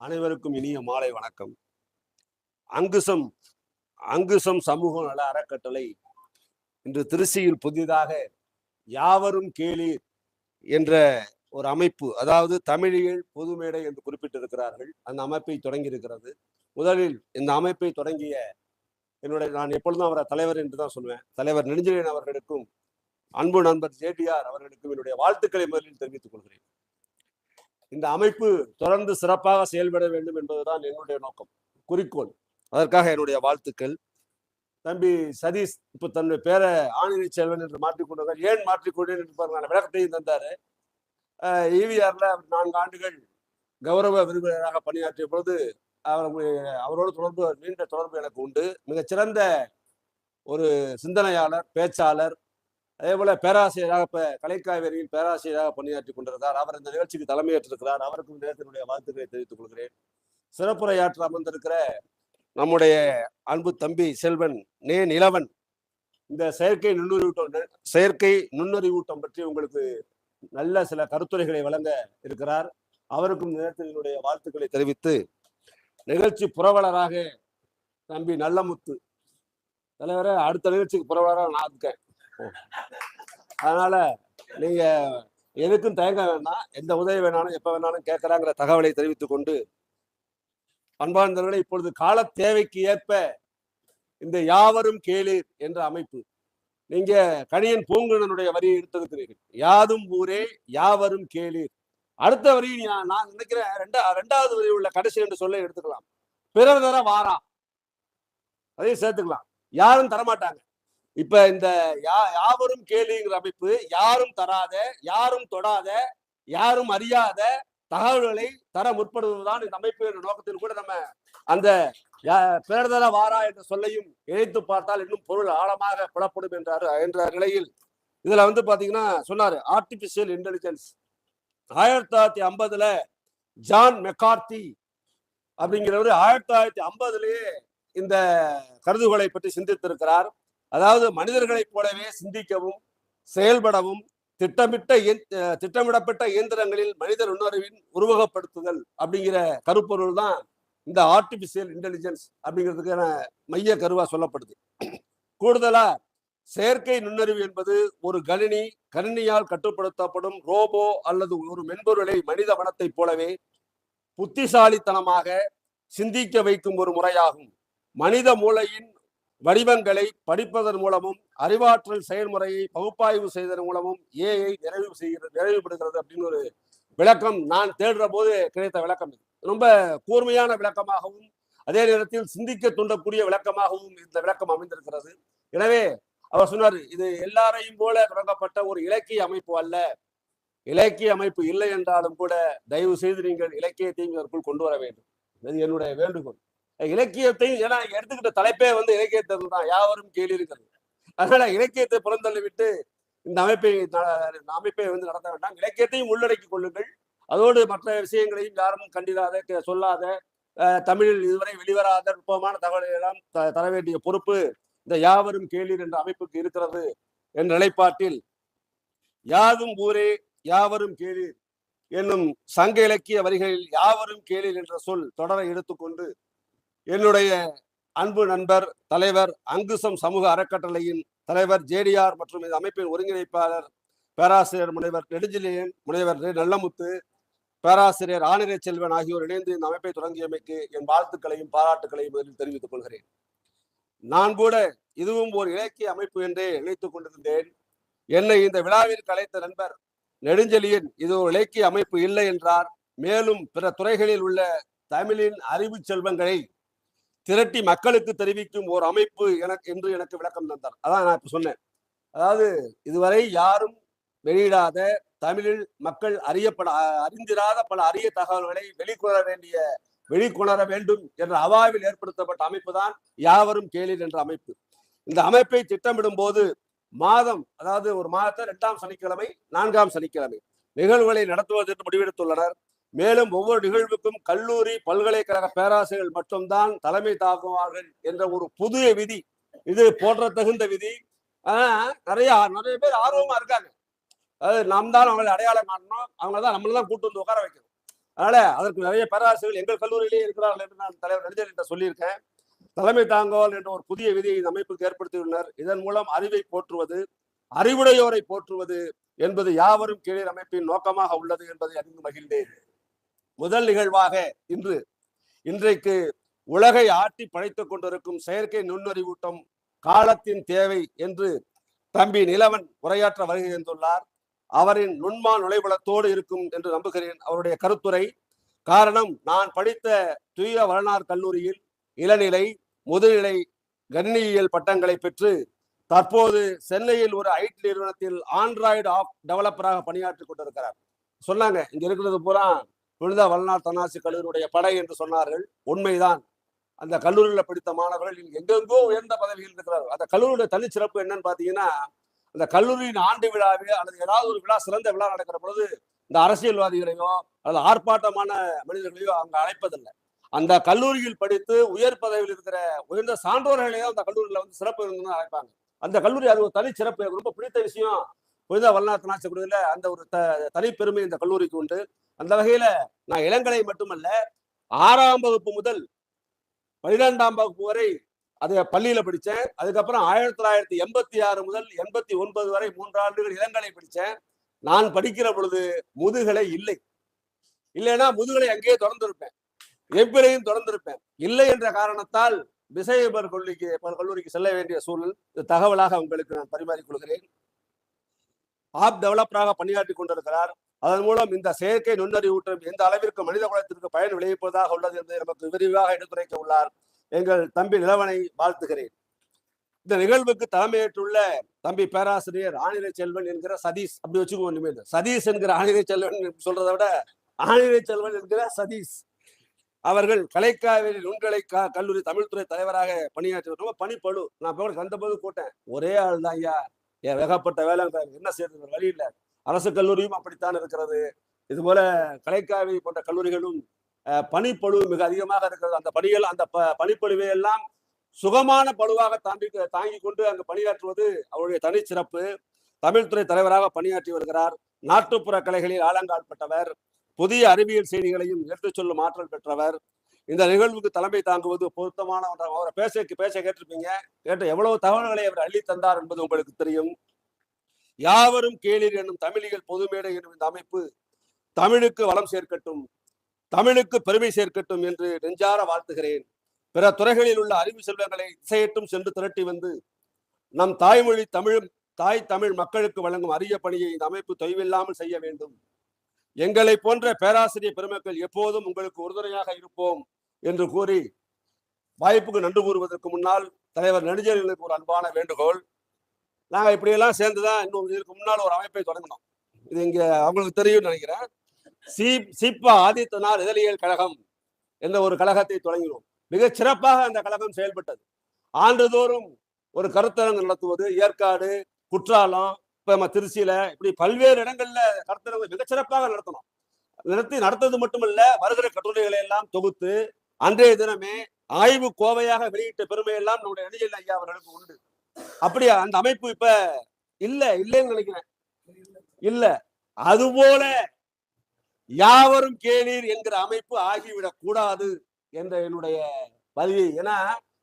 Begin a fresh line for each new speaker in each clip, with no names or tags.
அனைவருக்கும் இனிய மாலை வணக்கம். அங்குசம் அங்குசம் சமூக நல அறக்கட்டளை இன்று திருச்சியில் புதிதாக யாவரும் கேளீர் என்ற ஒரு அமைப்பு அதாவது தமிழியல் பொதுமேடை என்று குறிப்பிட்டிருக்கிறார்கள். அந்த அமைப்பை தொடங்கியிருக்கிறது. முதலில் இந்த அமைப்பை தொடங்கிய என்னுடைய நான் எப்பொழுதும் அவரை தலைவர் என்று தான் சொல்லுவேன் தலைவர் நெடுஞ்செழியன் அவர்களுக்கும் அன்பு நண்பர் ஜேடிஆர் அவர்களுக்கும் என்னுடைய வாழ்த்துக்களை முதலில் தெரிவித்துக் கொள்கிறேன். இந்த அமைப்பு தொடர்ந்து சிறப்பாக செயல்பட வேண்டும் என்பதுதான் என்னுடைய நோக்கம். குறிக்கோள். அதற்காக என்னுடைய வாழ்த்துக்கள். தம்பி சதீஷ் இப்ப தன்னுடைய பேரை ஆணினி செல்வன் என்று மாற்றிக்கொண்டார் ஏன் மாற்றிக்கொண்டேன் என்று பாருங்க விளக்கத்தையும் தந்தாரு. ஈவிஆர்ல நான்கு ஆண்டுகள் கௌரவ விருந்தினராக பணியாற்றிய பொழுது அவர் அவரோடு தொடர்பு நீண்ட தொடர்பு எனக்கு உண்டு. மிகச்சிறந்த ஒரு சிந்தனையாளர் பேச்சாளர் அதே போல பேராசிரியராக இப்போ கலைக்காவேரியில் பேராசிரியராக பணியாற்றி கொண்டிருந்தார் அவர் இந்த நிகழ்ச்சிக்கு தலைமையேற்றிருக்கிறார். அவருக்கும் நேரத்தினுடைய வாழ்த்துக்களை தெரிவித்துக் கொள்கிறேன். சிறப்புரையாற்ற அமர்ந்திருக்கிற நம்முடைய அன்பு தம்பி செல்வன் நே நிலவன் இந்த செயற்கை நுண்ணுறிவூட்டம் செயற்கை நுண்ணறிவூட்டம் பற்றி உங்களுக்கு நல்ல சில கருத்துரைகளை வழங்க இருக்கிறார். அவருக்கும் நேரத்தினுடைய வாழ்த்துக்களை தெரிவித்து நிகழ்ச்சி புரவலராக தம்பி நல்லமுத்து. தலைவரை அடுத்த நிகழ்ச்சிக்கு புரவலராக நான் இருக்கேன். அதனால நீங்க எதுக்கும் தயங்க வேண்டாம். எந்த உதவி வேணாலும் எப்ப வேணாலும் கேட்கறாங்கிற தகவலை தெரிவித்துக் கொண்டு அன்பார்ந்தவர்களை இப்பொழுது கால தேவைக்கு ஏற்ப இந்த யாவரும் கேளீர் என்ற அமைப்பு. நீங்க கணியன் பூங்குணனுடைய வரியை எடுத்திருக்கிறீர்கள். யாதும் ஊரே யாவரும் கேளீர். அடுத்த வரி நான் நினைக்கிறேன் ரெண்டா ரெண்டாவது வரி உள்ள கடைசி என்று சொல்ல எடுத்துக்கலாம். பிறர் தர வாரா. அதையும் சேர்த்துக்கலாம். யாரும் தரமாட்டாங்க. இப்ப இந்த யா யாவரும் கேளுங்கிற அமைப்பு யாரும் தராத யாரும் தொடாத யாரும் அறியாத தகவல்களை தர முற்படுவதுதான் இந்த அமைப்பு என்ற நோக்கத்தில் கூட நம்ம அந்த பேர்தல வாரா என்ற சொல்லையும் இணைத்து பார்த்தால் இன்னும் பொருள் ஆழமாக புலப்படும் என்றார் என்ற நிலையில் இதுல வந்து பாத்தீங்கன்னா சொன்னாரு ஆர்டிபிஷியல் இன்டெலிஜென்ஸ் ஆயிரத்தி தொள்ளாயிரத்தி ஐம்பதுல ஜான் மெக்கார்த்தி அப்படிங்கிறவர் ஆயிரத்தி தொள்ளாயிரத்தி ஐம்பதுலயே இந்த கருதுகோளை பற்றி சிந்தித்திருக்கிறார். அதாவது மனிதர்களைப் போலவே சிந்திக்கவும் செயல்படவும் திட்டமிட்ட திட்டமிடப்பட்ட இயந்திரங்களில் மனித நுண்ணறிவின் உருவகப்படுத்துதல் அப்படிங்கிற கருப்பொருள் தான் இந்த ஆர்டிபிஷியல் இன்டெலிஜென்ஸ் அப்படிங்கிறதுக்கான மைய கருவா சொல்லப்படுது. கூடுதலா செயற்கை நுண்ணறிவு என்பது ஒரு கணினி கணினியால் கட்டுப்படுத்தப்படும் ரோபோ அல்லது ஒரு மென்பொருளை மனித மனத்தைப் போலவே புத்திசாலித்தனமாக சிந்திக்க வைக்கும் ஒரு முறையாகும். மனித மூளையின் வடிவங்களை படிப்பதன் மூலமும் அறிவாற்றல் செயல்முறையை பகுப்பாய்வு செய்வதன் மூலமும் ஏஐ நிறைவு செய்கிறது நிறைவுபடுகிறது அப்படின்னு ஒரு விளக்கம் நான் தேடுற போது கிடைத்த விளக்கம் ரொம்ப கூர்மையான விளக்கமாகவும் அதே நேரத்தில் சிந்திக்க தூண்டக்கூடிய விளக்கமாகவும் இந்த விளக்கம் அமைந்திருக்கிறது. எனவே அவர் சொன்னார் இது எல்லாரையும் போல தொடங்கப்பட்ட ஒரு இலக்கிய அமைப்பு அல்ல. இலக்கிய அமைப்பு இல்லை என்றாலும் கூட தயவு செய்து நீங்கள் இலக்கியத்தையும் இதற்குள் கொண்டு வர வேண்டும். இது என்னுடைய வேண்டுகோள். இலக்கியத்தையும் ஏன்னா எடுத்துக்கிட்ட தலைப்பே வந்து இலக்கியத்தை தான். யாவரும் கேள்வி இருக்கிறது அதனால இலக்கியத்தை புறந்தள்ளி விட்டு இந்த அமைப்பை அமைப்பை வந்து நடத்த வேண்டாம். இலக்கியத்தையும் உள்ளடக்கி கொள்ளுங்கள். அதோடு மற்ற விஷயங்களையும் யாரும் கண்டிராத சொல்லாத தமிழில் இதுவரை வெளிவராத நுட்பமான தகவலை எல்லாம் தர வேண்டிய பொறுப்பு இந்த யாவரும் கேளீர் என்ற அமைப்புக்கு இருக்கிறது என்ற நிலைப்பாட்டில் யாதும் ஊரே யாவரும் கேளீர் என்னும் சங்க இலக்கிய வரிகளில் யாவரும் கேளீர் என்ற சொல் தொடரை எடுத்துக்கொண்டு என்னுடைய அன்பு நண்பர் தலைவர் அங்குசம் சமூக அறக்கட்டளையின் தலைவர் ஜேடிஆர் மற்றும் இந்த அமைப்பின் ஒருங்கிணைப்பாளர் பேராசிரியர் முனைவர் நெடுஞ்சிலியன் முனைவர் நல்லமுத்து பேராசிரியர் ஆனிரை செல்வன் ஆகியோர் இணைந்து இந்த அமைப்பை தொடங்கியமைக்கு என் வாழ்த்துக்களையும் பாராட்டுகளையும் முதலில் தெரிவித்துக் கொள்கிறேன். நான் கூட இதுவும் ஒரு இலக்கிய அமைப்பு என்றே நினைத்துக் கொண்டிருந்தேன். என்னை இந்த விழாவிற்கு அழைத்த நண்பர் நெடுஞ்செலியன் இது ஒரு இலக்கிய அமைப்பு இல்லை என்றார். மேலும் பிற துறைகளில் உள்ள தமிழின் அறிவு செல்வங்களை திரட்டி மக்களுக்கு தெரிவிக்கும் ஒரு அமைப்பு எனக்கு என்று எனக்கு விளக்கம் தந்தார். அதான் நான் இப்ப சொன்னேன். அதாவது இதுவரை யாரும் வெளியிடாத தமிழில் மக்கள் அறியப்பட அறிந்திராத பல அரிய தகவல்களை வெளிக்கொணர வேண்டிய வெளிக்கொணர வேண்டும் என்ற அவாவில் ஏற்படுத்தப்பட்ட அமைப்பு தான் யாவரும் கேளீர் என்ற அமைப்பு. இந்த அமைப்பை திட்டமிடும் போது மாதம் அதாவது ஒரு மாதத்தை இரண்டாம் சனிக்கிழமை நான்காம் சனிக்கிழமை நிகழ்வுகளை நடத்துவது என்று முடிவெடுத்துள்ளனர். மேலும் ஒவ்வொரு நிகழ்வுக்கும் கல்லூரி பல்கலைக்கழக பேராசிரியர்கள் மட்டும்தான் தலைமை தாக்குவார்கள் என்ற ஒரு புதிய விதி. இது போற்ற தகுந்த விதி. நிறைய நிறைய பேர் ஆர்வமா இருக்காங்க. அதாவது நாம் தான் அவங்களை அடையாளம் காணணும். அவங்கள தான் நம்மள தான் கூட்டு வந்து உட்கார வைக்கணும். அதனால அதற்கு நிறைய பேராசிரியர்கள் எங்கள் கல்லூரியிலேயே இருக்கிறார்கள் என்று நான் தலைவர் நெடுஞ்சல் என்று சொல்லியிருக்கேன். தலைமை தாங்குவால் என்ற ஒரு புதிய விதியை இந்த அமைப்புக்கு ஏற்படுத்தியுள்ளனர். இதன் மூலம் அறிவை போற்றுவது அறிவுடையோரை போற்றுவது என்பது யாவரும் கீழே அமைப்பின் நோக்கமாக உள்ளது என்பதை அறிந்து மகிழ்ந்தேன். முதல் நிகழ்வாக இன்று இன்றைக்கு உலகை ஆட்டி படைத்துக் கொண்டிருக்கும் செயற்கை நுண்ணறிவூட்டம் காலத்தின் தேவை என்று தம்பி நிலவன் உரையாற்ற வருகை அவரின் நுண்மா நுழைவுலத்தோடு இருக்கும் என்று நம்புகிறேன். அவருடைய கருத்துரை காரணம் நான் படித்த தூய வரலாறு கல்லூரியில் இளநிலை முதுநிலை கணினியியல் பட்டங்களை பெற்று தற்போது சென்னையில் ஒரு ஐடி நிறுவனத்தில் ஆண்ட்ராய்டு ஆப் டெவலப்பராக பணியாற்றி கொண்டிருக்கிறார். சொன்னாங்க இங்க இருக்கிறது பூரா புனித வல்நாள் தனாசி கல்லூரியுடைய படை என்று சொன்னார்கள். உண்மைதான். அந்த கல்லூரியில் படித்த மாணவர்கள் எங்கெங்கோ உயர்ந்த பதவியில் இருக்கிறார்கள். அந்த கல்லூரியுடைய தனிச்சிறப்பு என்னன்னு பாத்தீங்கன்னா அந்த கல்லூரியின் ஆண்டு விழாவே அல்லது ஏதாவது ஒரு விழா சிறந்த விழா நடக்கிற பொழுது இந்த அரசியல்வாதிகளையோ அல்லது ஆர்ப்பாட்டமான மனிதர்களையோ அங்க அழைப்பதில்லை. அந்த கல்லூரியில் படித்து உயர் பதவியில் இருக்கிற உயர்ந்த சான்றோர்களையோ அந்த கல்லூரியில வந்து சிறப்பு விருந்துன்னு அழைப்பாங்க. அந்த கல்லூரி அது ஒரு தனி சிறப்பு ரொம்ப பிடித்த விஷயம். புனித வல்லநாத் குழுவில் அந்த ஒரு த தனிப்பெருமை இந்த கல்லூரிக்கு உண்டு. அந்த வகையில நான் இளங்கலை மட்டுமல்ல ஆறாம் வகுப்பு முதல் பன்னிரெண்டாம் வகுப்பு வரை அதை பள்ளியில படிச்சேன். அதுக்கப்புறம் ஆயிரத்தி தொள்ளாயிரத்தி எண்பத்தி ஆறு முதல் எண்பத்தி ஒன்பது வரை மூன்று ஆண்டுகள் இளங்கலை படிச்சேன். நான் படிக்கிற பொழுது முதுகலை இல்லை. இல்லைன்னா முதுகலை அங்கேயே தொடர்ந்திருப்பேன் எம்பிரையும் தொடர்ந்திருப்பேன் இல்லை என்ற காரணத்தால் விசையபர் கல்லூரிக்கு கல்லூரிக்கு செல்ல வேண்டிய சூழல் தகவலாக உங்களுக்கு நான் பரிமாறிக் கொள்கிறேன். ஆப் டெவலப்பராக பணியாற்றி கொண்டிருக்கிறார். அதன் மூலம் இந்த செயற்கை நுண்ணறிவூற்றம் எந்த அளவிற்கு மனித குலத்திற்கு பயன் விளைவிப்பதாக உள்ளது என்பதை நமக்கு விரிவாக எடுத்துரைக்க உள்ளார். எங்கள் தம்பி நிலவனை வாழ்த்துகிறேன். இந்த நிகழ்வுக்கு தலைமையேற்றுள்ள தம்பி பேராசிரியர் ஆணிரை செல்வன் என்கிற சதீஷ் அப்படி வச்சுக்கோ இனிமேல் சதீஷ் என்கிற ஆணிரை செல்வன் சொல்றதை விட ஆணிரை செல்வன் என்கிற சதீஷ். அவர்கள் கலைக்காவிரி நுண்கலை கல்லூரி தமிழ்துறை தலைவராக பணியாற்றி ரொம்ப பணிப்பழு நான் போய் கந்த போது போட்டேன். ஒரே ஆள் தான் ஐயா. ஏன் வேகப்பட்ட வேலை என்ன செய்யறது? வழி இல்லை. அரசு கல்லூரியும் அப்படித்தான் இருக்கிறது. இது போல கலைக்காவி போன்ற கல்லூரிகளும் அஹ், மிக அதிகமாக இருக்கிறது. அந்த பணிகள் அந்த ப- பணிப்பழுவை எல்லாம் சுகமான பழுவாக தாண்டி தாங்கி கொண்டு அங்கு பணியாற்றுவது அவருடைய தனிச்சிறப்பு. தமிழ்துறை தலைவராக பணியாற்றி வருகிறார். நாட்டுப்புற கலைகளில் ஆலங்கால்பட்டவர் புதிய அறிவியல் செய்திகளையும் எடுத்துச் சொல்லும் ஆற்றல் பெற்றவர். இந்த நிகழ்வுக்கு தலைமை தாங்குவது பொருத்தமான அவரை பேச பேச கேட்டிருப்பீங்க. கேட்ட எவ்வளவு தகவல்களை அவர் அள்ளி தந்தார் என்பது உங்களுக்கு தெரியும். யாவரும் கேளீர் என்னும் தமிழிகள் பொதுமேடை என்னும் இந்த அமைப்பு தமிழுக்கு வளம் சேர்க்கட்டும் தமிழுக்கு பெருமை சேர்க்கட்டும் என்று நெஞ்சார வாழ்த்துகிறேன். பிற துறைகளில் உள்ள அறிவு செல்வங்களை திசையட்டும் சென்று திரட்டி வந்து நம் தாய்மொழி தமிழும் தாய் தமிழ் மக்களுக்கு வழங்கும் அரிய பணியை இந்த அமைப்பு தொய்வில்லாமல் செய்ய வேண்டும். எங்களை போன்ற பேராசிரியர் பெருமக்கள் எப்போதும் உங்களுக்கு உறுதுணையாக இருப்போம் என்று கூறி வாய்ப்புக்கு நன்றி கூறுவதற்கு முன்னால் தலைவர் நெடுஞ்செழியனுக்கு ஒரு அன்பான வேண்டுகோள். நாங்கள் இப்படியெல்லாம் சேர்ந்துதான் இன்னும் இதற்கு முன்னால் ஒரு அமைப்பை தொடங்கினோம். இது இங்கே அவங்களுக்கு தெரியும்னு நினைக்கிறேன். சி சிப்பா ஆதித்தனார் இதழியல் கழகம் என்ற ஒரு கழகத்தை தொடங்கினோம். மிகச் சிறப்பாக அந்த கழகம் செயல்பட்டது. ஆண்டுதோறும் ஒரு கருத்தரங்கு நடத்துவது ஏற்காடு குற்றாலம் இப்ப நம்ம திருச்சியில இப்படி பல்வேறு இடங்கள்ல கடத்துறது மிகச்சிறப்பாக நடத்தணும். நடத்தி நடத்தது மட்டுமல்ல வருகிற கட்டுரைகளை எல்லாம் தொகுத்து அன்றைய தினமே ஆய்வு கோவையாக வெளியிட்ட பெருமையெல்லாம் நம்முடைய இடையில ஐயா அவர்களுக்கு உண்டு. அப்படியா? அந்த அமைப்பு இப்ப இல்ல இல்லைன்னு நினைக்கிறேன். இல்ல. அதுபோல யாவரும் கேளீர் என்கிற அமைப்பு ஆகிவிடக் கூடாது என்ற என்னுடைய பதிவு. ஏன்னா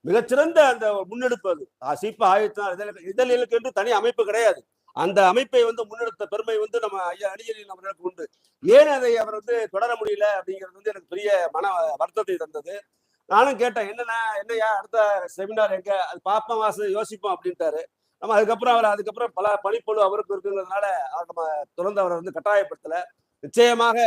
மிகச்சிறந்த அந்த முன்னெடுப்பு அது. சிப்ப ஆயுத்தார் இதழ் இதழிலுக்கு என்று தனி அமைப்பு கிடையாது. அந்த அமைப்பை வந்து முன்னெடுத்த பெருமை வந்து நம்ம ஐயா அடியலின் அவர்களுக்கு உண்டு. ஏன் அதை அவர் வந்து தொடர முடியல அப்படிங்கிறது வந்து எனக்கு பெரிய மன வருத்தத்தை தந்தது. நானும் கேட்டேன் என்னன்னா என்னையா அடுத்த செமினார் எங்க? அது பார்ப்போம் வாசு யோசிப்போம் அப்படின்ட்டாரு. நம்ம அதுக்கப்புறம் அவர் அதுக்கப்புறம் பல பணிப்பொழு அவருக்கு இருக்குங்கிறதுனால அவர் நம்ம தொடர்ந்து அவரை வந்து கட்டாயப்படுத்தல. நிச்சயமாக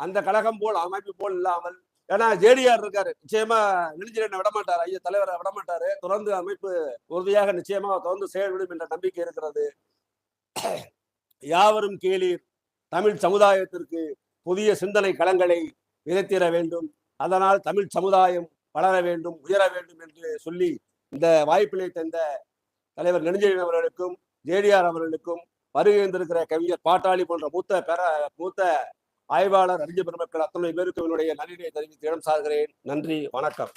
அந்த கழகம் போல் அமைப்பு போல் இல்லாமல் ஏன்னா ஜேடிஆர் இருக்காரு நிச்சயமா நெடுஞ்செழியனை விட மாட்டாரு ஐயா தலைவரை விட மாட்டாரு தொடர்ந்து அமைப்பு உறுதியாக நிச்சயமாக தொடர்ந்து செயல்படும் என்ற நம்பிக்கை இருக்கிறது. யாவரும் கேளீர். தமிழ் சமுதாயத்திற்கு புதிய சிந்தனை களங்களை விதைத்திட வேண்டும். அதனால் தமிழ் சமுதாயம் வளர வேண்டும் உயர வேண்டும் என்று சொல்லி இந்த வாய்ப்பினை தந்த தலைவர் நெடுஞ்செழியன் அவர்களுக்கும் ஜேடிஆர் அவர்களுக்கும் வருகின்றிருக்கிற கவிஞர் பாட்டாளி போன்ற மூத்த பெற மூத்த ஆய்வாளர் அறிஞர் பெருமக்கள் அத்தனை பேருக்கு என்னுடைய நன்றியை தெரிவித்து இடம் சார்கிறேன். நன்றி வணக்கம்.